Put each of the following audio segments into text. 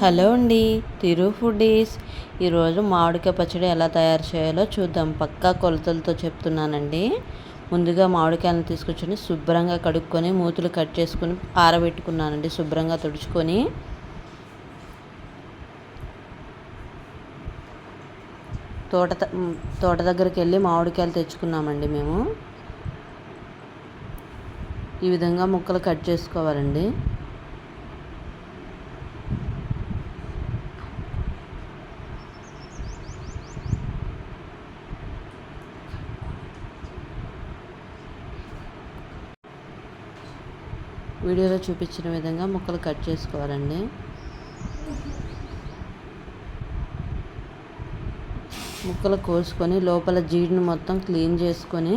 Hello అండి తిరు foodies ఈరోజు మామిడికాయ పచ్చడి ఎలా తయారు చేయాలో చూద్దాం. పక్కా కొలతలతో చెప్తున్నానండి. ముందుగా మామిడికాయలను తీసుకొచ్చి శుభ్రంగా కడుక్కొని మూతులు కట్ చేసుకొని ఆరబెట్టుకున్నానండి. శుభ్రంగా తుడుచుకొని. తోట తోట దగ్గరికి వెళ్ళి మామిడికాయలు తెచ్చుకున్నామండి మేము. ఈ విధంగా ముక్కలు కట్ చేసుకోవాలండి. వీడియోలో చూపించిన విధంగా ముక్కలు కట్ చేసుకోవాలండి. ముక్కలు కోసుకొని లోపల జీడిని మొత్తం క్లీన్ చేసుకొని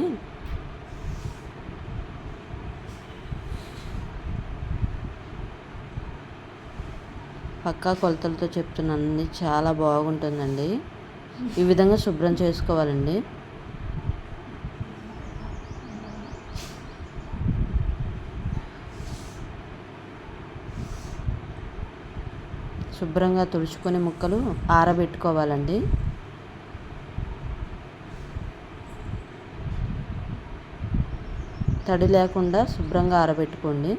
పక్కా కొలతలతో చెప్తున్నానండి. చాలా బాగుంటుందండి. ఈ విధంగా శుభ్రం చేసుకోవాలండి. శుభ్రంగా తుడుచుకొని ముక్కలు ఆరబెట్టుకోవాలండి. తడి లేకుండా శుభ్రంగా ఆరబెట్టుకోండి.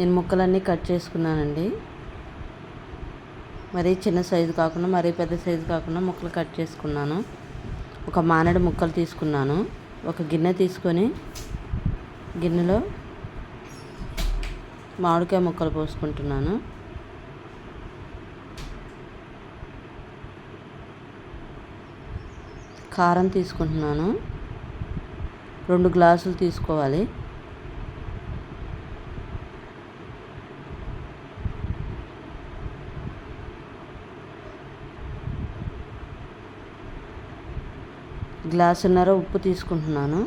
నేను ముక్కలన్నీ కట్ చేసుకున్నానండి. మరీ చిన్న సైజు కాకుండా మరీ పెద్ద సైజు కాకుండా ముక్కలు కట్ చేసుకున్నాను. ఒక మానేడు ముక్కలు తీసుకున్నాను. ఒక గిన్నె తీసుకొని గిన్నెలో మామిడికాయ ముక్కలు పోసుకుంటున్నాను. కారం తీసుకుంటున్నాను. రెండు గ్లాసులు తీసుకోవాలి. గ్లాసున్నర ఉప్పు తీసుకుంటున్నాను.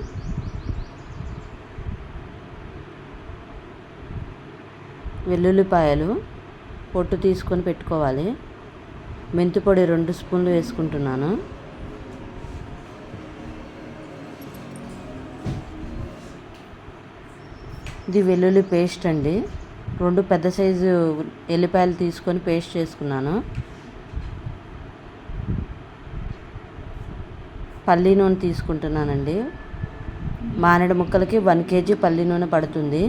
వెల్లుల్లిపాయలు పొట్టు తీసుకొని పెట్టుకోవాలి. మెంతి పొడి రెండు స్పూన్లు వేసుకుంటున్నాను. ఇది వెల్లుల్లి పేస్ట్ అండి. రెండు పెద్ద సైజు ఎల్లిపాయలు తీసుకొని పేస్ట్ చేసుకున్నాను. పల్లి నూనె తీసుకుంటున్నానండి. మానేడు ముక్కలకి వన్ కేజీ పల్లి నూనె పడుతుంది.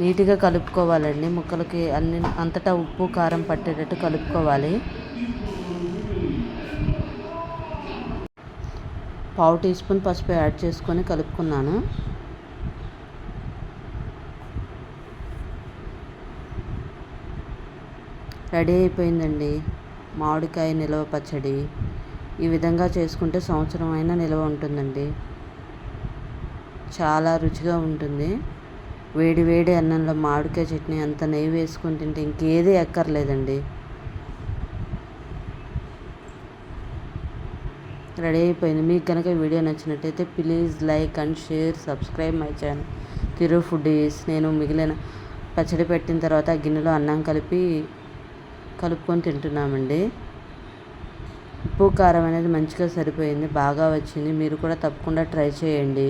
నీట్గా కలుపుకోవాలండి. ముక్కలకి అన్ని అంతటా ఉప్పు కారం పట్టేటట్టు కలుపుకోవాలి. పావు టీ స్పూన్ పసుపు యాడ్ చేసుకొని కలుపుకున్నాను. రెడీ అయిపోయిందండి. మామిడికాయ నిల్వ పచ్చడి. ఈ విధంగా చేసుకుంటే సంవత్సరం అయినా నిల్వ ఉంటుందండి. చాలా రుచిగా ఉంటుంది. వేడి వేడి అన్నంలో మామిడికాయ చట్నీ అంత నెయ్యి వేసుకొని తింటే ఇంకేది ఎక్కర్లేదండి. రెడీ అయిపోయింది. మీకు కనుక వీడియో నచ్చినట్టయితే please like and share subscribe my channel. తిరు ఈస్ నేను మిగిలిన పచ్చడి పెట్టిన తర్వాత గిన్నెలో అన్నం కలిపి కలుపుకొని తింటున్నామండి. ఉప్పు కారం అనేది మంచిగా సరిపోయింది. బాగా వచ్చింది. మీరు కూడా తప్పకుండా ట్రై చేయండి.